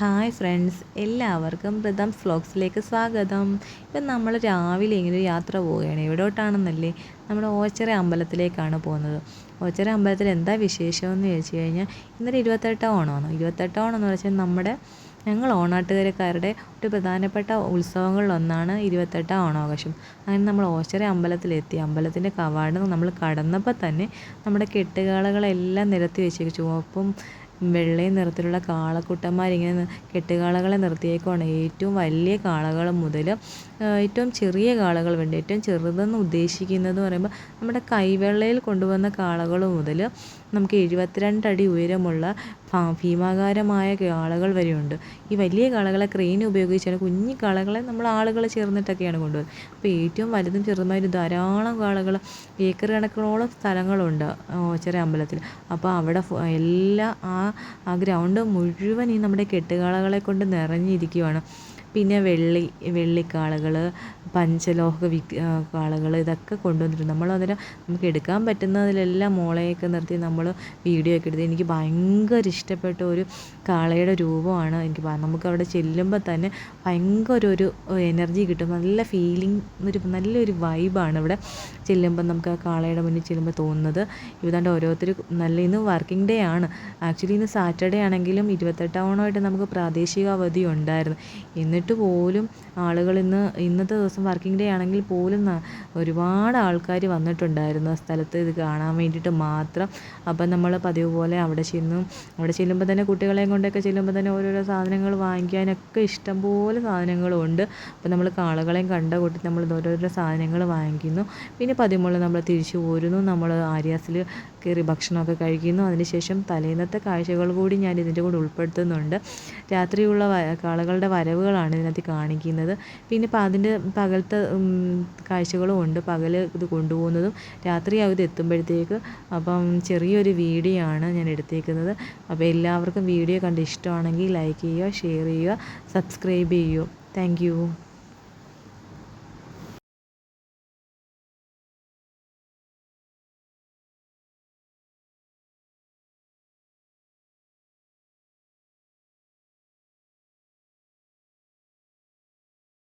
Hi friends എല്ലാവർക്കും പ്രഥം ഫ്ലോക്സിലേക്ക് സ്വാഗതം. ഇപ്പം നമ്മൾ രാവിലെ ഇങ്ങനെ ഒരു യാത്ര പോവുകയാണ്. എവിടോട്ടാണെന്നല്ലേ നമ്മുടെ ഓച്ചറ അമ്പലത്തിലേക്കാണ് പോകുന്നത്. ഓച്ചറ അമ്പലത്തിൽ എന്താ വിശേഷമെന്ന് ചോദിച്ചു കഴിഞ്ഞാൽ ഇന്നലെ ഇരുപത്തെട്ട് ഓണമാണ്. ഇരുപത്തെട്ട് ഓണം എന്ന് വെച്ചാൽ നമ്മുടെ ഞങ്ങൾ ഓണാട്ടുകരക്കാരുടെ ഒരു പ്രധാനപ്പെട്ട ഉത്സവങ്ങളിലൊന്നാണ് ഇരുപത്തെട്ടാം ഓണാഘോഷം. അങ്ങനെ നമ്മൾ ഓച്ചറ അമ്പലത്തിലെത്തി. അമ്പലത്തിന്റെ കവാടം നമ്മൾ കടന്നപ്പോൾ തന്നെ നമ്മുടെ കെട്ടുകാളകളെല്ലാം നിരത്തി വെച്ചേക്കും. ചുവപ്പും വെള്ളയും നിറത്തിലുള്ള കാളക്കുട്ടന്മാരിങ്ങനെ കെട്ടുകാളകളെ നിർത്തിയേക്കുവാണ്. ഏറ്റവും വലിയ കാളകൾ മുതൽ ഏറ്റവും ചെറിയ കാളകൾ വേണ്ടി ഏറ്റവും ചെറുതെന്ന് ഉദ്ദേശിക്കുന്നത് പറയുമ്പോൾ നമ്മുടെ കൈവെള്ളയിൽ കൊണ്ടുവന്ന കാളകൾ മുതൽ നമുക്ക് എഴുപത്തിരണ്ട് അടി ഉയരമുള്ള ഭീമാകാരമായ കാളകൾ വരെയുണ്ട്. ഈ വലിയ കാളകളെ ക്രെയിൻ ഉപയോഗിച്ചാണ് കുഞ്ഞു കാളകളെ നമ്മൾ ആളുകൾ ചേർന്നിട്ടൊക്കെയാണ് കൊണ്ടുപോകുന്നത് അപ്പോൾ ഏറ്റവും വലുതും ചെറുതുമായ ധാരാളം കാളകൾ ഏക്കർ കണക്കിനോളം സ്ഥലങ്ങളുണ്ട് ചെറിയ അമ്പലത്തിൽ. അപ്പോൾ അവിടെ എല്ലാ ആ ആ ഗ്രൗണ്ട് മുഴുവൻ ഈ നമ്മുടെ കെട്ടുകാളകളെ കൊണ്ട് നിറഞ്ഞിരിക്കുവാണ്. പിന്നെ വെള്ളി വെള്ളിക്കാളകൾ പഞ്ചലോഹ വി കാളകൾ ഇതൊക്കെ കൊണ്ടുവന്നിട്ടുണ്ട്. നമ്മൾ അന്നേരം നമുക്ക് എടുക്കാൻ പറ്റുന്നതിലെല്ലാം മോളെയൊക്കെ നിർത്തി നമ്മൾ വീഡിയോ ഒക്കെ എടുത്ത് എനിക്ക് ഭയങ്കര ഇഷ്ടപ്പെട്ട ഒരു കാളയുടെ രൂപമാണ് എനിക്ക് നമുക്ക് അവിടെ ചെല്ലുമ്പോൾ തന്നെ ഭയങ്കര ഒരു എനർജി കിട്ടും. നല്ല ഫീലിംഗ് ഒരു നല്ലൊരു വൈബാണ് ഇവിടെ ചെല്ലുമ്പോൾ നമുക്ക് ആ കാളയുടെ മുന്നിൽ ചെല്ലുമ്പോൾ തോന്നുന്നത്. ഇതാണ്ട് ഓരോരുത്തർ നല്ല ഇന്ന് വർക്കിംഗ് ഡേ ആണ്. ആക്ച്വലി ഇന്ന് സാറ്റർഡേ ആണെങ്കിലും ഇരുപത്തെട്ടാം ഓണമായിട്ട് നമുക്ക് പ്രാദേശിക അവധി ഉണ്ടായിരുന്നു എന്നിട്ട് പോലും ആളുകൾ ഇന്ന് ഇന്നത്തെ ദിവസം വർക്കിംഗ് ഡേ ആണെങ്കിൽ പോലും ഒരുപാട് ആൾക്കാർ വന്നിട്ടുണ്ടായിരുന്നു ആ സ്ഥലത്ത് ഇത് കാണാൻ വേണ്ടിയിട്ട് മാത്രം. അപ്പം നമ്മൾ പതിവ് പോലെ അവിടെ ചെന്നു അവിടെ ചെല്ലുമ്പോൾ തന്നെ കുട്ടികളെയും കൊണ്ടൊക്കെ ചെല്ലുമ്പോൾ തന്നെ ഓരോരോ സാധനങ്ങൾ വാങ്ങിക്കാനൊക്കെ ഇഷ്ടംപോലെ സാധനങ്ങളുണ്ട് അപ്പം നമ്മൾ കാളകളെയും കണ്ട കൂട്ടി നമ്മൾ ഓരോരോ സാധനങ്ങൾ വാങ്ങിക്കുന്നു. പിന്നെ പതിമുള്ള നമ്മൾ തിരിച്ചു പോരുന്നു നമ്മൾ ആര്യാസിൽ കയറി ഭക്ഷണമൊക്കെ കഴിക്കുന്നു. അതിനുശേഷം തലേന്നത്തെ കാഴ്ചകൾ കൂടി ഞാൻ ഇതിന്റെ കൂടെ ഉൾപ്പെടുത്തുന്നുണ്ട്. രാത്രിയുള്ള കാളകളുടെ വരവുകളാണ് ഇതിനകത്ത് കാണിക്കുന്നത്. പിന്നെ ഇപ്പം അതിന്റെ പകലത്തെ കാഴ്ചകളും ഉണ്ട്. പകൽ ഇത് കൊണ്ടുപോകുന്നതും രാത്രിയാവും ഇത് എത്തുമ്പോഴത്തേക്ക്. അപ്പം ചെറിയൊരു വീഡിയോ ആണ് ഞാൻ എടുത്തേക്കുന്നത്. അപ്പോൾ എല്ലാവർക്കും വീഡിയോ കണ്ട് ഇഷ്ടമാണെങ്കിൽ ലൈക്ക് ചെയ്യുക ഷെയർ ചെയ്യുക സബ്സ്ക്രൈബ് ചെയ്യുക. താങ്ക്